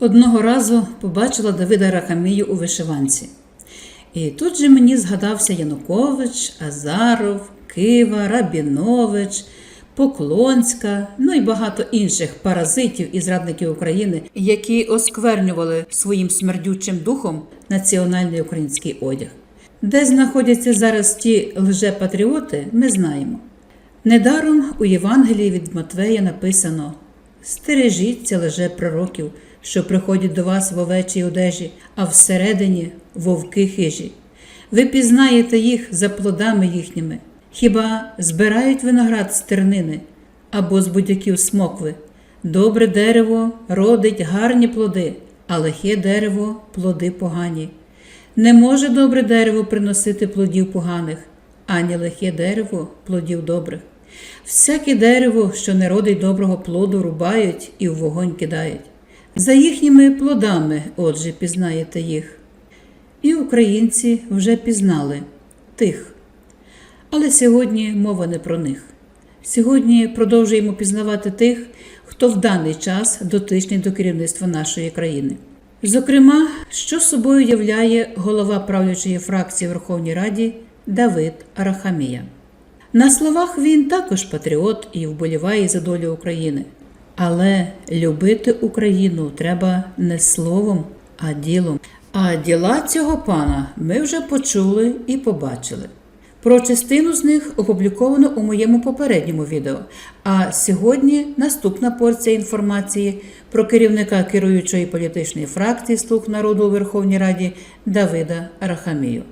Одного разу побачила Давида Рахамію у вишиванці. І тут же мені згадався Янукович, Азаров, Кива, Рабінович, Поклонська, ну і багато інших паразитів і зрадників України, які осквернювали своїм смердючим духом національний український одяг. Де знаходяться зараз ті лжепатріоти, ми знаємо. Недаром у Євангелії від Матвея написано: Стережіться лже пророків, що приходять до вас в овечій одежі, а всередині вовки хижі. Ви пізнаєте їх за плодами їхніми. Хіба збирають виноград з тернини або з будяків смокви? Добре дерево родить гарні плоди, а лихе дерево плоди погані. Не може добре дерево приносити плодів поганих, ані лихе дерево плодів добрих. Всяке дерево, що не родить доброго плоду, рубають і в вогонь кидають. За їхніми плодами, отже, пізнаєте їх. І українці вже пізнали тих. Але сьогодні мова не про них. Сьогодні продовжуємо пізнавати тих, хто в даний час дотичний до керівництва нашої країни. Зокрема, що собою являє голова правлячої фракції Верховній Раді Давид Арахамія. На словах він також патріот і вболіває за долю України. Але любити Україну треба не словом, а ділом. А діла цього пана ми вже почули і побачили. Про частину з них опубліковано у моєму попередньому відео. А сьогодні наступна порція інформації про керівника керуючої політичної фракції Слуг народу у Верховній Раді Давида Рахамію.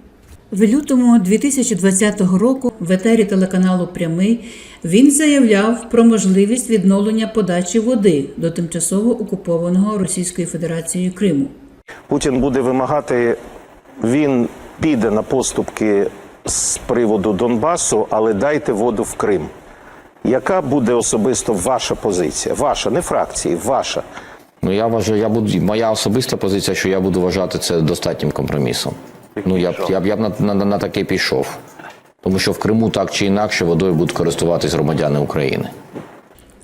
В лютому 2020 року в етері телеканалу Прямий він заявляв про можливість відновлення подачі води до тимчасово окупованого Російською Федерацією Криму. Путін буде вимагати, він піде на поступки з приводу Донбасу, але дайте воду в Крим. Яка буде особисто ваша позиція? Ваша, не фракції, ваша. Ну я вважаю, я буду моя особиста позиція, що я буду вважати це достатнім компромісом. Ну я б я б я б на, на, на таке пішов. Тому що в Криму так чи інакше водою будуть користуватись громадяни України.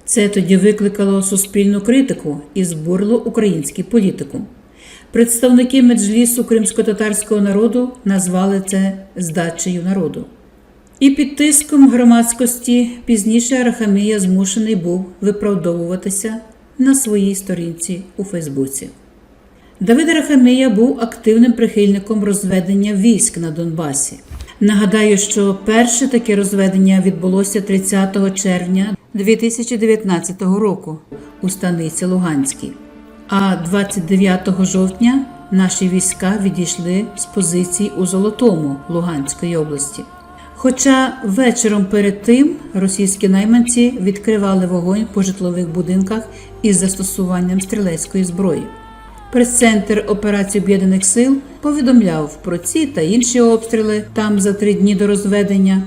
Це тоді викликало суспільну критику і збурило український політику. Представники меджлісу кримсько-татарського народу назвали це здачею народу. І під тиском громадськості пізніше Арахамія змушений був виправдовуватися на своїй сторінці у Фейсбуці. Давид Рахамія був активним прихильником розведення військ на Донбасі. Нагадаю, що перше таке розведення відбулося 30 червня 2019 року у станиці Луганській. А 29 жовтня наші війська відійшли з позицій у Золотому Луганської області. Хоча вечором перед тим російські найманці відкривали вогонь по житлових будинках із застосуванням стрілецької зброї. Прес-центр операції Об'єднаних сил повідомляв про ці та інші обстріли там за три дні до розведення.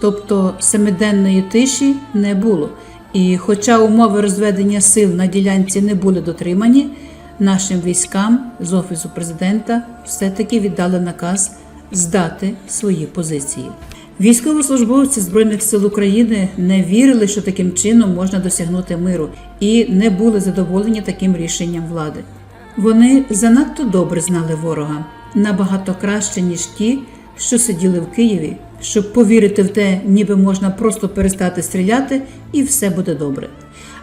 Тобто семиденної тиші не було. І хоча умови розведення сил на ділянці не були дотримані, нашим військам з офісу президента все-таки віддали наказ здати свої позиції. Військовослужбовці Збройних сил України не вірили, що таким чином можна досягнути миру, і не були задоволені таким рішенням влади. Вони занадто добре знали ворога, набагато краще, ніж ті, що сиділи в Києві, щоб повірити в те, ніби можна просто перестати стріляти, і все буде добре.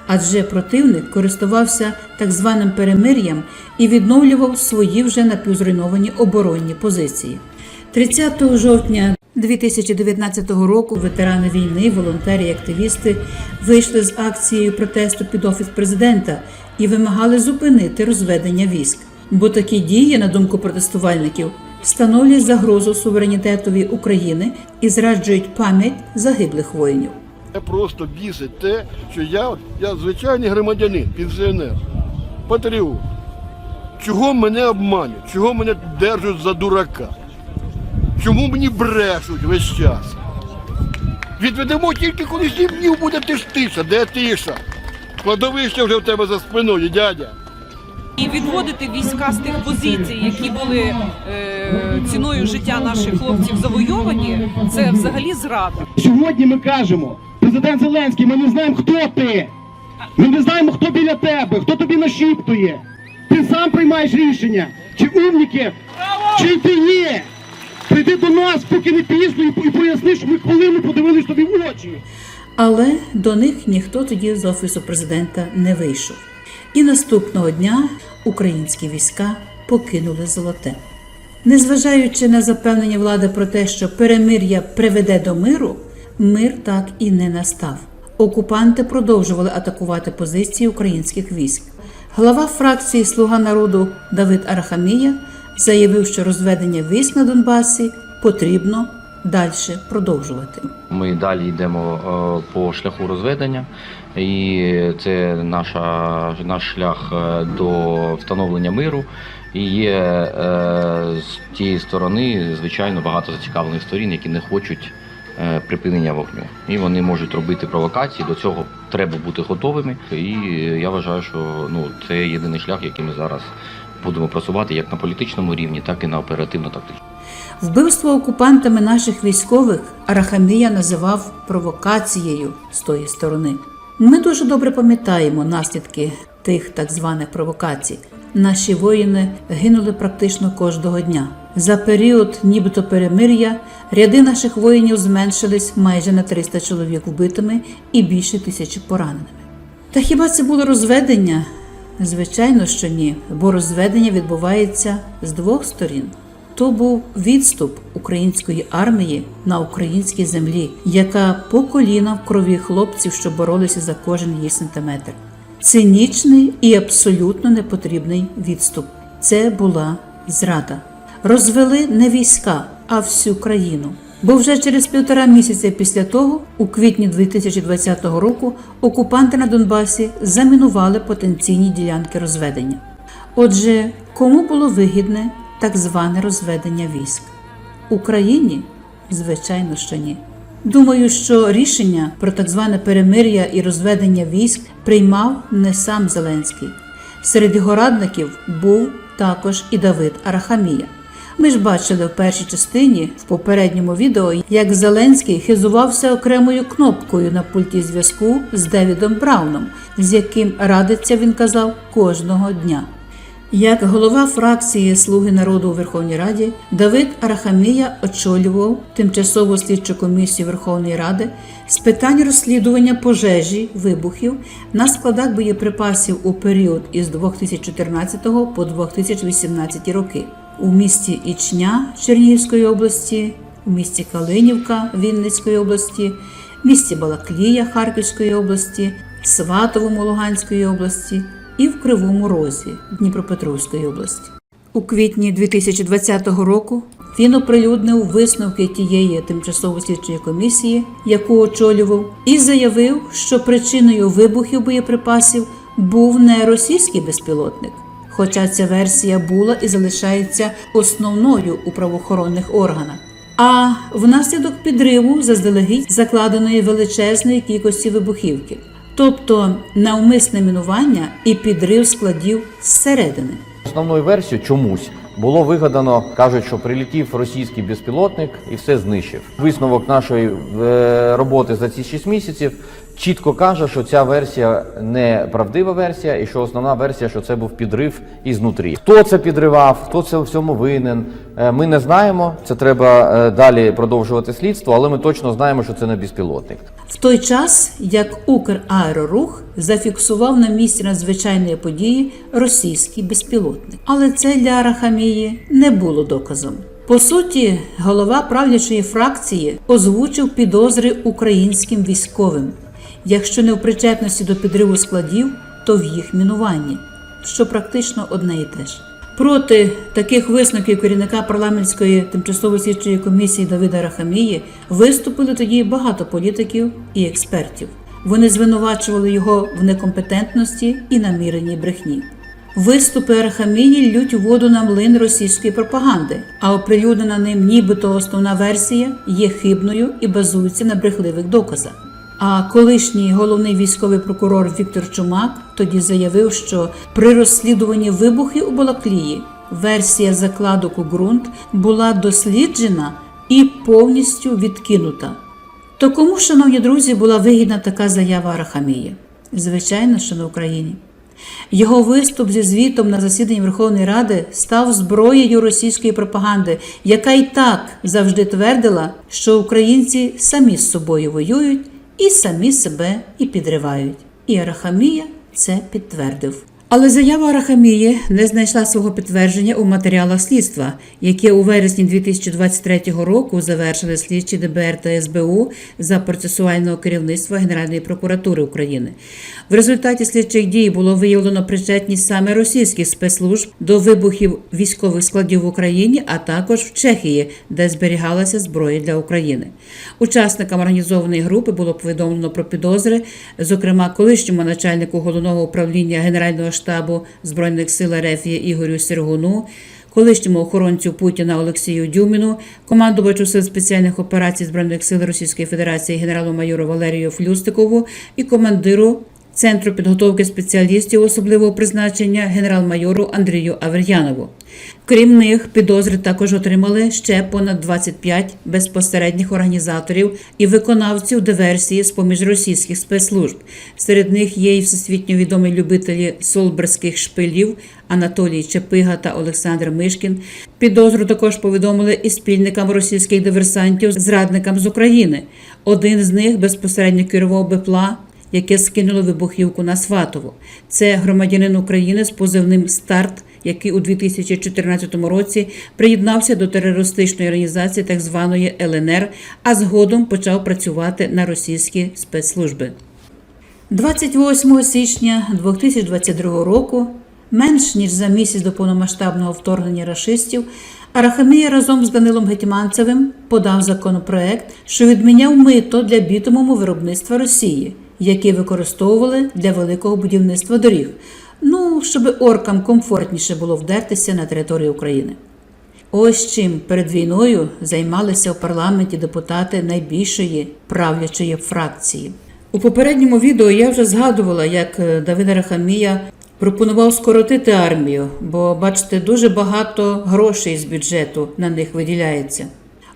Адже противник користувався так званим перемир'ям і відновлював свої вже напівзруйновані оборонні позиції. 30 жовтня 2019 року ветерани війни, волонтери і активісти вийшли з акцією протесту під офіс президента і вимагали зупинити розведення військ. Бо такі дії, на думку протестувальників, становлять загрозу суверенітетові України і зраджують пам'ять загиблих воїнів. Мене просто бісить те, що я, я звичайний громадянин, пенсіонер, патріот. Чого мене обманюють? Чого мене держать за дурака? Чому мені брешуть весь час? Відведемо тільки коли сім буде тиш тиша. Де тиша? Кладовище вже в тебе за спиною, дядя. І відводити війська з тих позицій, які були е, ціною життя наших хлопців завойовані, це взагалі зрада. Сьогодні ми кажемо, президент Зеленський, ми не знаємо, хто ти. Ми не знаємо, хто біля тебе, хто тобі нашіптує. Ти сам приймаєш рішення, чи умніки, чи йти ні. Прийди до нас, поки не пізно, і і поясни, що ми хвилину подивились тобі в очі. Але до них ніхто тоді з офісу президента не вийшов. І наступного дня українські війська покинули золоте. Незважаючи на запевнення влади про те, що перемир'я приведе до миру, мир так і не настав. Окупанти продовжували атакувати позиції українських військ. Глава фракції Слуга народу Давид Арахамія заявив, що розведення військ на Донбасі потрібно далі продовжувати. Ми далі йдемо е, по шляху розведення, і це наша, наш шлях е, до встановлення миру. І є е, з тієї сторони, звичайно, багато зацікавлених сторін, які не хочуть припинення вогню. І вони можуть робити провокації. До цього треба бути готовими. І я вважаю, що ну це єдиний шлях, який ми зараз будемо просувати як на політичному рівні, так і на оперативно-тактичному. Вбивство окупантами наших військових Арахамія називав провокацією з тої сторони. Ми дуже добре пам'ятаємо наслідки тих так званих провокацій. Наші воїни гинули практично кожного дня. За період, нібито перемир'я, ряди наших воїнів зменшились майже на 300 чоловік вбитими і більше тисячі пораненими. Та хіба це було розведення? Звичайно, що ні, бо розведення відбувається з двох сторін. То був відступ української армії на українській землі, яка по коліна в крові хлопців, що боролися за кожен її сантиметр. Цинічний і абсолютно непотрібний відступ. Це була зрада. Розвели не війська, а всю країну. Бо вже через півтора місяця після того, у квітні 2020 року, окупанти на Донбасі замінували потенційні ділянки розведення. Отже, кому було вигідне так зване розведення військ? Україні? Звичайно, що ні. Думаю, що рішення про так зване перемир'я і розведення військ приймав не сам Зеленський. Серед його радників був також і Давид Арахамія. Ми ж бачили в першій частині в попередньому відео, як Зеленський хизувався окремою кнопкою на пульті зв'язку з Девідом Брауном, з яким радиться він казав кожного дня. Як голова фракції Слуги народу у Верховній Раді Давид Арахамія очолював тимчасову слідчу комісію Верховної Ради з питань розслідування пожежі вибухів на складах боєприпасів у період із 2014 по 2018 роки у місті Ічня Чернігівської області, у місті Калинівка Вінницької області, місті Балаклія Харківської області, Сватовому Луганської області і в Кривому Розі Дніпропетровської області. У квітні 2020 року він оприлюднив висновки тієї тимчасово слідчої комісії, яку очолював, і заявив, що причиною вибухів боєприпасів був не російський безпілотник. Хоча ця версія була і залишається основною у правоохоронних органах, а внаслідок підриву заздалегідь закладеної величезної кількості вибухівки, тобто навмисне мінування і підрив складів зсередини. Основною версією чомусь було вигадано, кажуть, що прилетів російський безпілотник і все знищив. Висновок нашої е, роботи за ці 6 місяців чітко каже, що ця версія не правдива версія, і що основна версія, що це був підрив ізнутрі. Хто це підривав, хто це в всьому винен, е, ми не знаємо. Це треба е, далі продовжувати слідство, але ми точно знаємо, що це не безпілотник. В той час, як Украерорух зафіксував на місці надзвичайної події російський безпілотник. Але це для Арахамії не було доказом. По суті, голова правлячої фракції озвучив підозри українським військовим, якщо не в причетності до підриву складів, то в їх мінуванні, що практично одне і те ж. Проти таких висновків керівника парламентської тимчасової слідчої комісії Давида Рахамії виступили тоді багато політиків і експертів. Вони звинувачували його в некомпетентності і наміреній брехні. Виступи Арахамії лють воду на млин російської пропаганди, а оприлюднена ним нібито основна версія є хибною і базується на брехливих доказах. А колишній головний військовий прокурор Віктор Чумак тоді заявив, що при розслідуванні вибухів у Балаклії версія закладок у ґрунт була досліджена і повністю відкинута. То кому, шановні друзі, була вигідна така заява Арахамії? Звичайно, що на Україні. Його виступ зі звітом на засіданні Верховної Ради став зброєю російської пропаганди, яка й так завжди твердила, що українці самі з собою воюють і самі себе і підривають. І Арахамія це підтвердив. Але заява Арахамії не знайшла свого підтвердження у матеріалах слідства, яке у вересні 2023 року завершили слідчі ДБР та СБУ за процесуального керівництва Генеральної прокуратури України. В результаті слідчих дій було виявлено причетність саме російських спецслужб до вибухів військових складів в Україні, а також в Чехії, де зберігалася зброя для України. Учасникам організованої групи було повідомлено про підозри, зокрема колишньому начальнику головного управління Генерального штабу збройних сил РФ Ігорю Сергуну. Колишньому охоронцю Путіна Олексію Дюміну, командувачу сил спеціальних операцій збройних сил Російської Федерації генералу-майору Валерію Флюстикову і командиру Центру підготовки спеціалістів особливого призначення генерал-майору Андрію Авер'янову. Крім них, підозри також отримали ще понад 25 безпосередніх організаторів і виконавців диверсії з поміж російських спецслужб. Серед них є і всесвітньо відомі любителі солберських шпилів Анатолій Чепига та Олександр Мишкін. Підозру також повідомили і спільникам російських диверсантів, зрадникам з України. Один з них безпосередньо керував БПЛА яке скинуло вибухівку на Сватову. Це громадянин України з позивним Старт, який у 2014 році приєднався до терористичної організації так званої ЛНР, а згодом почав працювати на російські спецслужби. 28 січня 2022 року, менш ніж за місяць до повномасштабного вторгнення рашистів, Арахамія разом з Данилом Гетьманцевим подав законопроект, що відміняв мито для бітумому виробництва Росії, які використовували для великого будівництва доріг. Ну, щоб оркам комфортніше було вдертися на територію України. Ось чим перед війною займалися у парламенті депутати найбільшої правлячої фракції. У попередньому відео я вже згадувала, як е, Давид Рахамія пропонував скоротити армію, бо, бачите, дуже багато грошей з бюджету на них виділяється.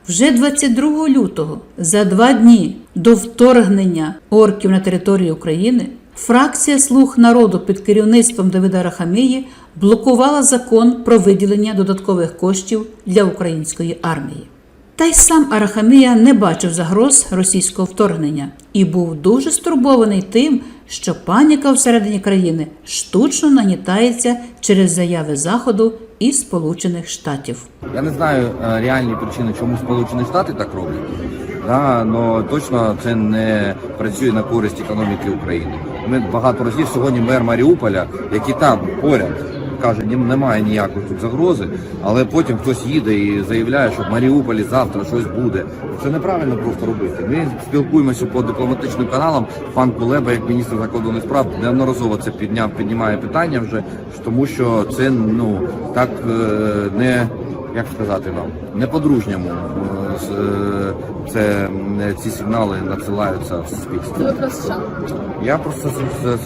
Вже 22 лютого, за два дні до вторгнення орків на територію України, фракція Слуг народу під керівництвом Давида Рахамії блокувала закон про виділення додаткових коштів для української армії. Та й сам Арахамія не бачив загроз російського вторгнення і був дуже стурбований тим, що паніка всередині країни штучно нагнітається через заяви Заходу і Сполучених Штатів. Я не знаю е, реальні причини, чому Сполучені Штати так роблять. Да, але точно це не працює на користь економіки України. Ми багато разів сьогодні мер Маріуполя, який там поряд каже, «Ні- немає ніякої тут загрози, але потім хтось їде і заявляє, що в Маріуполі завтра щось буде. Це неправильно просто робити. Ми спілкуємося по дипломатичним каналам. Пан Кулеба, як міністр закордонних справ, неодноразово це підняв, піднімає питання вже, тому що це ну так е, не як сказати вам, не по-дружньому е, е, це ці сигнали надсилаються в суспільство. Ви про США? Я про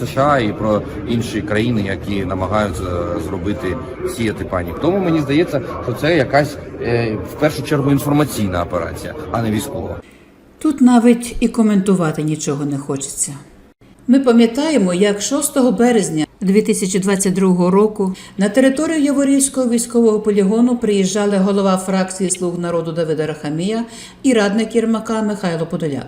США і про інші країни, які намагаються зробити сіяти паніку. Тому мені здається, що це якась е, в першу чергу інформаційна операція, а не військова. Тут навіть і коментувати нічого не хочеться. Ми пам'ятаємо, як 6 березня 2022 року на територію Яворівського військового полігону приїжджали голова фракції Слуг народу Давида Рахамія і радник Єрмака Михайло Подоляк.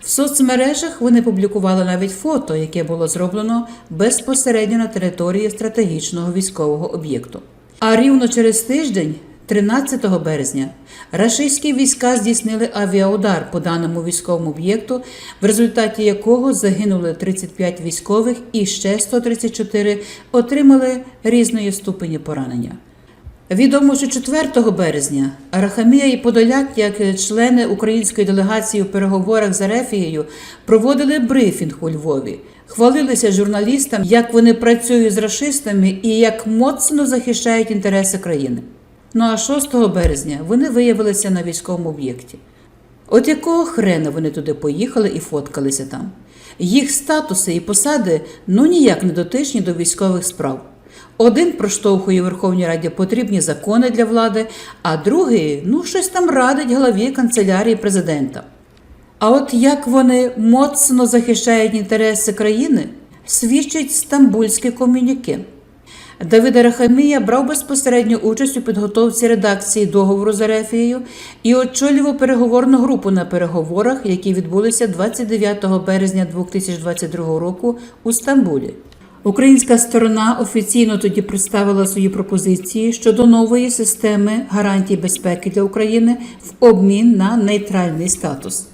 В соцмережах вони публікували навіть фото, яке було зроблено безпосередньо на території стратегічного військового об'єкту. А рівно через тиждень 13 березня рашистські війська здійснили авіаудар по даному військовому об'єкту, в результаті якого загинули 35 військових і ще 134 отримали різної ступені поранення. Відомо, що 4 березня Арахамія і Подоляк, як члени української делегації у переговорах з Арефією, проводили брифінг у Львові, хвалилися журналістам, як вони працюють з рашистами і як моцно захищають інтереси країни. Ну а 6 березня вони виявилися на військовому об'єкті. От якого хрена вони туди поїхали і фоткалися там? Їх статуси і посади ну ніяк не дотичні до військових справ. Один проштовхує Верховній Раді потрібні закони для влади, а другий ну щось там радить голові канцелярії президента. А от як вони моцно захищають інтереси країни, свідчить стамбульське комюніке. Давид Арахамія брав безпосередню участь у підготовці редакції договору з Арефією і очолював переговорну групу на переговорах, які відбулися 29 березня 2022 року у Стамбулі. Українська сторона офіційно тоді представила свої пропозиції щодо нової системи гарантій безпеки для України в обмін на нейтральний статус.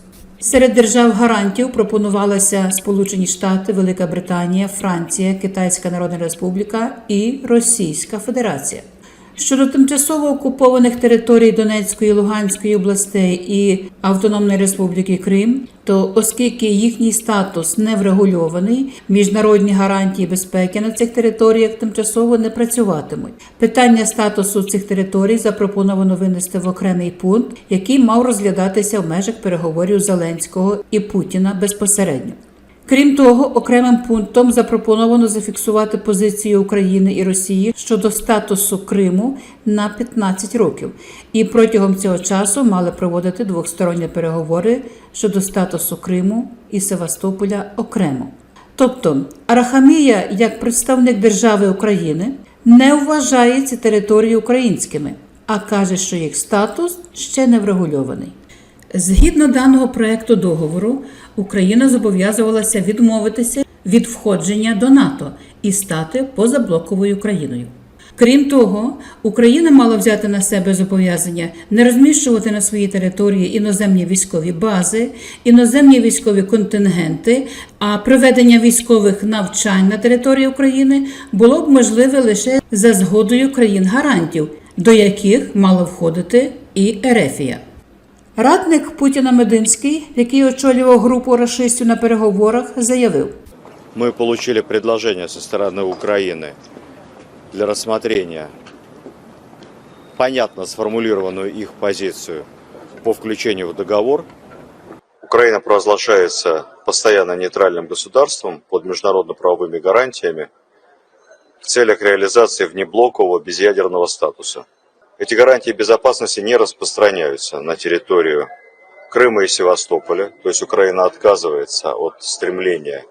Серед держав гарантів пропонувалися Сполучені Штати, Велика Британія, Франція, Китайська Народна Республіка і Російська Федерація. Щодо тимчасово окупованих територій Донецької Луганської областей і Автономної Республіки Крим, то оскільки їхній статус не врегульований, міжнародні гарантії безпеки на цих територіях тимчасово не працюватимуть. Питання статусу цих територій запропоновано винести в окремий пункт, який мав розглядатися в межах переговорів Зеленського і Путіна безпосередньо. Крім того, окремим пунктом запропоновано зафіксувати позицію України і Росії щодо статусу Криму на 15 років, і протягом цього часу мали проводити двосторонні переговори щодо статусу Криму і Севастополя окремо. Тобто Арахамія, як представник держави України, не вважає ці території українськими, а каже, що їх статус ще не врегульований. Згідно даного проекту договору, Україна зобов'язувалася відмовитися від входження до НАТО і стати позаблоковою країною. Крім того, Україна мала взяти на себе зобов'язання не розміщувати на своїй території іноземні військові бази, іноземні військові контингенти, а проведення військових навчань на території України було б можливе лише за згодою країн-гарантів, до яких мала входити і Ерефія. Радник Путіна Мединський, який очолював групу рашистів на переговорах, заявив: Мы получили предложение со стороны Украины для рассмотрения понятно сформулированную их позицию по включению в договор. Украина провозглашается постоянно нейтральным государством под международно-правовыми гарантиями в целях реализации внеблокового безъядерного статуса. Эти гарантии безопасности не распространяются на территорию Крыма и Севастополя, то есть Украина отказывается от стремления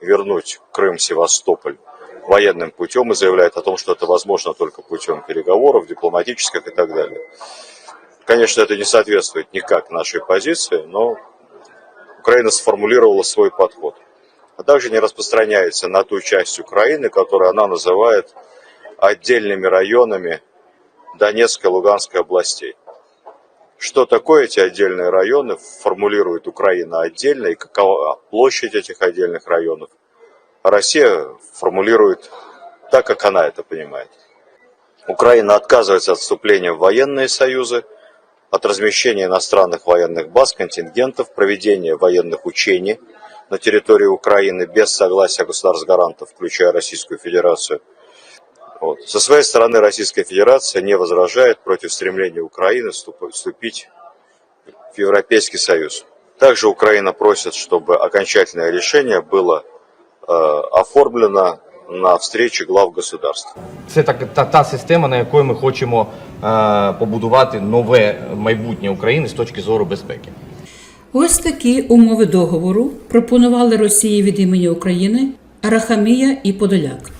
вернуть Крым-Севастополь военным путем и заявляет о том, что это возможно только путем переговоров, дипломатических и так далее. Конечно, это не соответствует никак нашей позиции, но Украина сформулировала свой подход. А также не распространяется на ту часть Украины, которую она называет отдельными районами Донецкой и Луганской областей. Что такое эти отдельные районы, формулирует Украина отдельно, и какова площадь этих отдельных районов. Россия формулирует так, как она это понимает. Украина отказывается от вступления в военные союзы, от размещения иностранных военных баз, контингентов, проведения военных учений на территории Украины без согласия государств-гарантов, включая Российскую Федерацию. Вот. Со своей стороны Российская Федерация не возражает против стремления Украины вступ- вступить в Европейский Союз. Также Украина просит, чтобы окончательное решение было э, оформлено на встрече глав государств. Це так та, та система, на якої ми хочемо е, побудувати нове майбутнє України з точки зору безпеки. Ось такі умови договору пропонували Росії від імені України Арахамія і Подоляк.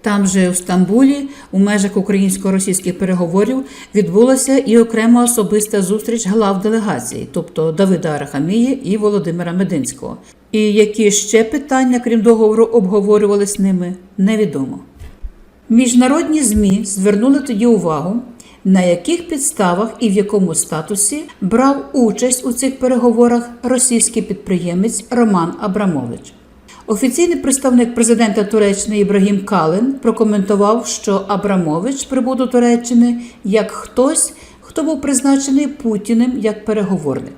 Там же у Стамбулі, у межах українсько-російських переговорів, відбулася і окрема особиста зустріч глав делегації, тобто Давида Арахамії і Володимира Мединського. І які ще питання, крім договору, обговорювались ними, невідомо. Міжнародні ЗМІ звернули тоді увагу, на яких підставах і в якому статусі брав участь у цих переговорах російський підприємець Роман Абрамович. Офіційний представник президента Туреччини Ібрагім Калин прокоментував, що Абрамович прибув до Туреччини як хтось, хто був призначений Путіним як переговорник.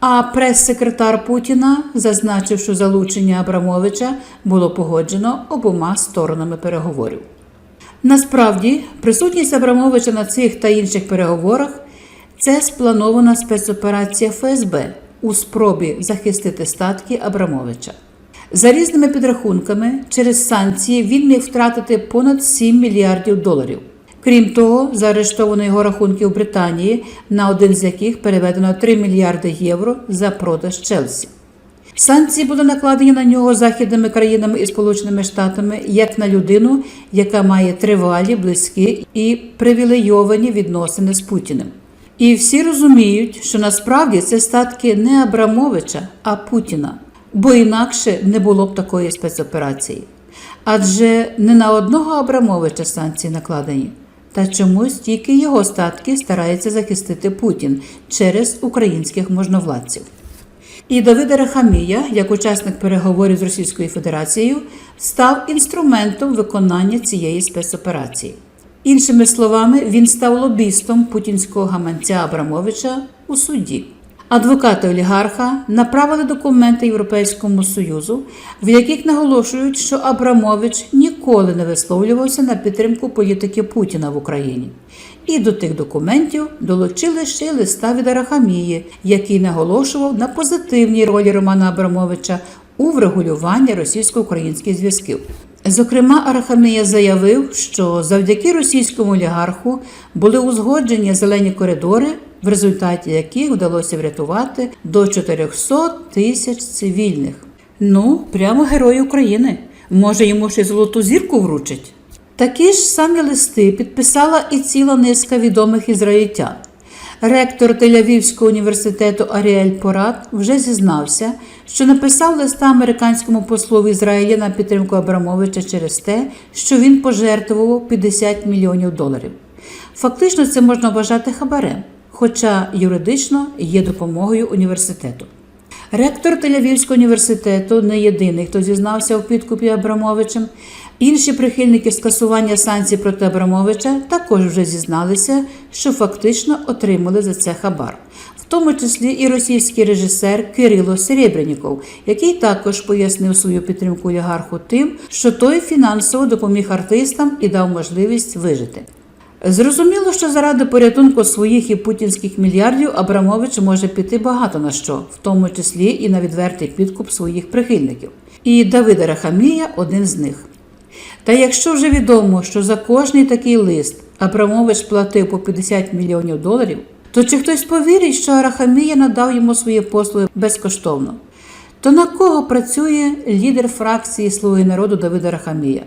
А прес-секретар Путіна зазначив, що залучення Абрамовича було погоджено обома сторонами переговорів. Насправді, присутність Абрамовича на цих та інших переговорах це спланована спецоперація ФСБ у спробі захистити статки Абрамовича. За різними підрахунками, через санкції він міг втратити понад 7 мільярдів доларів. Крім того, заарештовано його рахунки в Британії, на один з яких переведено 3 мільярди євро за продаж Челсі. Санкції були накладені на нього західними країнами і Сполученими Штатами як на людину, яка має тривалі, близькі і привілейовані відносини з Путіним. І всі розуміють, що насправді це статки не Абрамовича, а Путіна, бо інакше не було б такої спецоперації. Адже не на одного Абрамовича санкції накладені, та чомусь тільки його статки старається захистити Путін через українських можновладців. І Давид Рахамія, як учасник переговорів з Російською Федерацією, став інструментом виконання цієї спецоперації. Іншими словами, він став лобістом путінського гаманця Абрамовича у суді. Адвокати олігарха направили документи Європейському Союзу, в яких наголошують, що Абрамович ніколи не висловлювався на підтримку політики Путіна в Україні. І до тих документів долучили ще листа від Арахамії, який наголошував на позитивній ролі Романа Абрамовича у врегулюванні російсько-українських зв'язків. Зокрема, Арахамія заявив, що завдяки російському олігарху були узгоджені зелені коридори, в результаті яких вдалося врятувати до 400 тисяч цивільних. Ну, прямо герой України. Може, йому ще золоту зірку вручить. Такі ж самі листи підписала і ціла низка відомих ізраїльтян. Ректор Тель-Авівського університету Аріель Порад вже зізнався, що написав листа американському послу в Ізраїлі на підтримку Абрамовича через те, що він пожертвував 50 мільйонів доларів. Фактично це можна вважати хабарем, хоча юридично є допомогою університету. Ректор Тель-Авівського університету не єдиний, хто зізнався у підкупі Абрамовичем. Інші прихильники скасування санкцій проти Абрамовича також вже зізналися, що фактично отримали за це хабар, в тому числі і російський режисер Кирило Серебряніков, який також пояснив свою підтримку олігарху тим, що той фінансово допоміг артистам і дав можливість вижити. Зрозуміло, що заради порятунку своїх і путінських мільярдів Абрамович може піти багато на що, в тому числі і на відвертий підкуп своїх прихильників. І Давида Рахамія один з них. Та якщо вже відомо, що за кожний такий лист Абрамович платив по 50 мільйонів доларів, то чи хтось повірить, що Арахамія надав йому свої послуги безкоштовно? То на кого працює лідер фракції Слуги народу Давида Рахамія?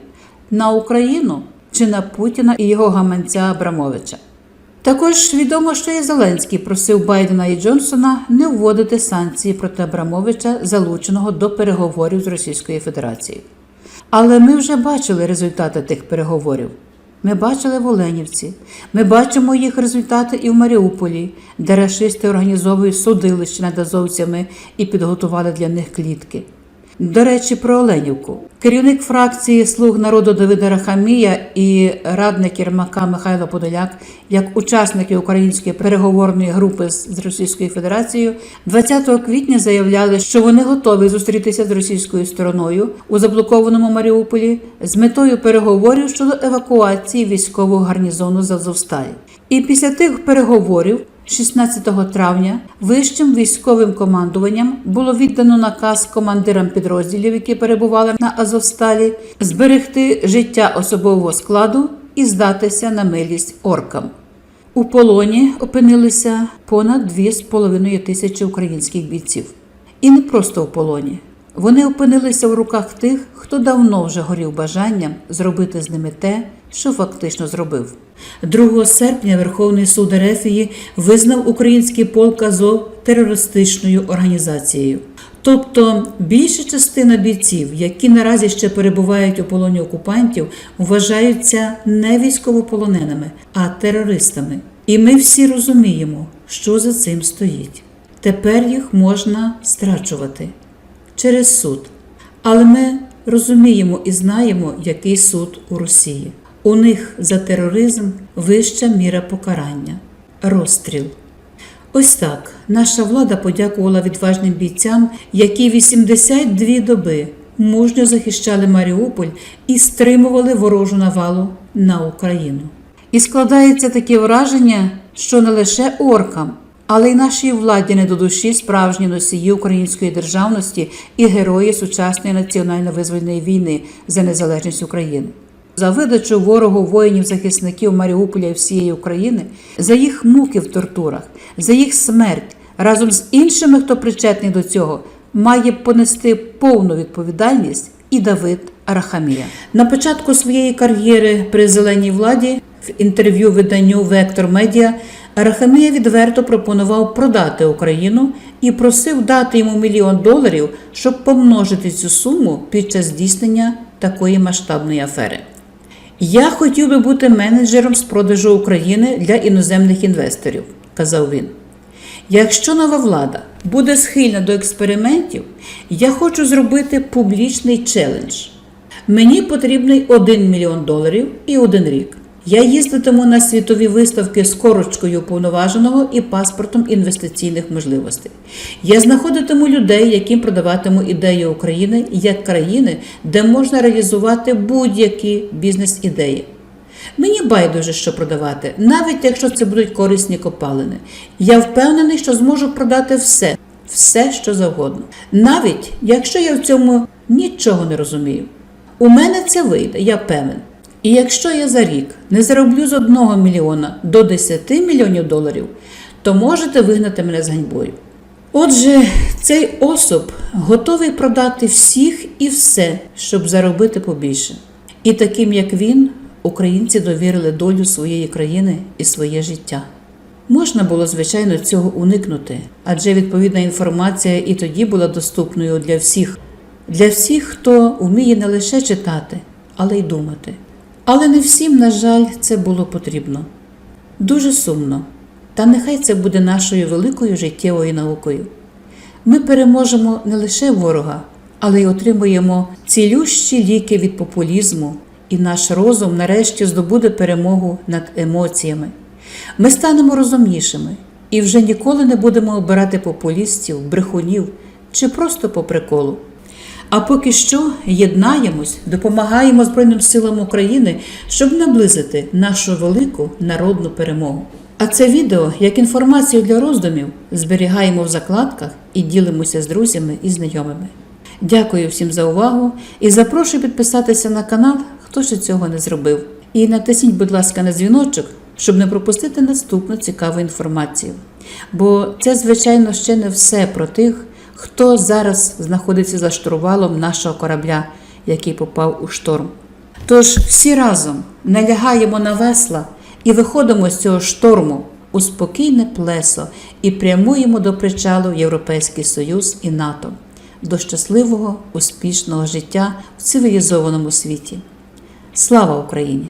На Україну чи на Путіна і його гаманця Абрамовича? Також відомо, що і Зеленський просив Байдена і Джонсона не вводити санкції проти Абрамовича, залученого до переговорів з Російською Федерацією. Але ми вже бачили результати тих переговорів. Ми бачили в Оленівці, ми бачимо їх результати і в Маріуполі, де рашисти організовують судилище над азовцями і підготували для них клітки. До речі, про Оленівку. Керівник фракції Слуг народу Давида Рахамія і радник Єрмака Михайло Подоляк, як учасники української переговорної групи з Російською Федерацією, 20 квітня заявляли, що вони готові зустрітися з російською стороною у заблокованому Маріуполі з метою переговорів щодо евакуації військового гарнізону з Азовсталі. І після тих переговорів 16 травня вищим військовим командуванням було віддано наказ командирам підрозділів, які перебували на Азовсталі, зберегти життя особового складу і здатися на милість оркам. У полоні опинилися понад 2,5 тисячі українських бійців. І не просто у полоні. Вони опинилися в руках тих, хто давно вже горів бажанням зробити з ними те, що фактично зробив. 2 серпня Верховний суд Ерефії визнав український полк Азов терористичною організацією. Тобто більша частина бійців, які наразі ще перебувають у полоні окупантів, вважаються не військовополоненими, а терористами. І ми всі розуміємо, що за цим стоїть. Тепер їх можна страчувати через суд. Але ми розуміємо і знаємо, який суд у Росії. У них за тероризм вища міра покарання розстріл. Ось так наша влада подякувала відважним бійцям, які 82 доби мужньо захищали Маріуполь і стримували ворожу навалу на Україну. І складається таке враження, що не лише оркам, але й нашій владі не до душі справжні носії української державності і герої сучасної національно-визвольної війни за незалежність України. За видачу ворогу воїнів-захисників Маріуполя і всієї України, за їх муки в тортурах, за їх смерть разом з іншими, хто причетний до цього, має понести повну відповідальність і Давид Арахамія. На початку своєї кар'єри при зеленій владі в інтерв'ю виданню Вектор Медіа Арахамія відверто пропонував продати Україну і просив дати йому мільйон доларів, щоб помножити цю суму під час здійснення такої масштабної афери. Я хотів би бути менеджером з продажу України для іноземних інвесторів, казав він. Якщо нова влада буде схильна до експериментів, я хочу зробити публічний челендж. Мені потрібний 1 мільйон доларів і один рік. Я їздитиму на світові виставки з корочкою уповноваженого і паспортом інвестиційних можливостей. Я знаходитиму людей, яким продаватиму ідею України як країни, де можна реалізувати будь-які бізнес-ідеї. Мені байдуже, що продавати, навіть якщо це будуть корисні копалини. Я впевнений, що зможу продати все, все, що завгодно. Навіть якщо я в цьому нічого не розумію. У мене це вийде, я певен. І якщо я за рік не зароблю з 1 мільйона до 10 мільйонів доларів, то можете вигнати мене з ганьбою. Отже, цей особ готовий продати всіх і все, щоб заробити побільше. І таким як він, українці довірили долю своєї країни і своє життя. Можна було, звичайно, цього уникнути, адже відповідна інформація і тоді була доступною для всіх, для всіх, хто вміє не лише читати, але й думати. Але не всім, на жаль, це було потрібно. Дуже сумно. Та нехай це буде нашою великою життєвою наукою. Ми переможемо не лише ворога, але й отримуємо цілющі ліки від популізму, і наш розум нарешті здобуде перемогу над емоціями. Ми станемо розумнішими і вже ніколи не будемо обирати популістів, брехунів чи просто по приколу. А поки що єднаємось, допомагаємо Збройним силам України, щоб наблизити нашу велику народну перемогу. А це відео як інформацію для роздумів зберігаємо в закладках і ділимося з друзями і знайомими. Дякую всім за увагу і запрошую підписатися на канал, хто ще цього не зробив. І натисніть, будь ласка, на дзвіночок, щоб не пропустити наступну цікаву інформацію. Бо це, звичайно, ще не все про тих, хто зараз знаходиться за штурвалом нашого корабля, який попав у шторм. Тож всі разом налягаємо на весла і виходимо з цього шторму у спокійне плесо і прямуємо до причалу Європейський Союз і НАТО, до щасливого, успішного життя в цивілізованому світі. Слава Україні!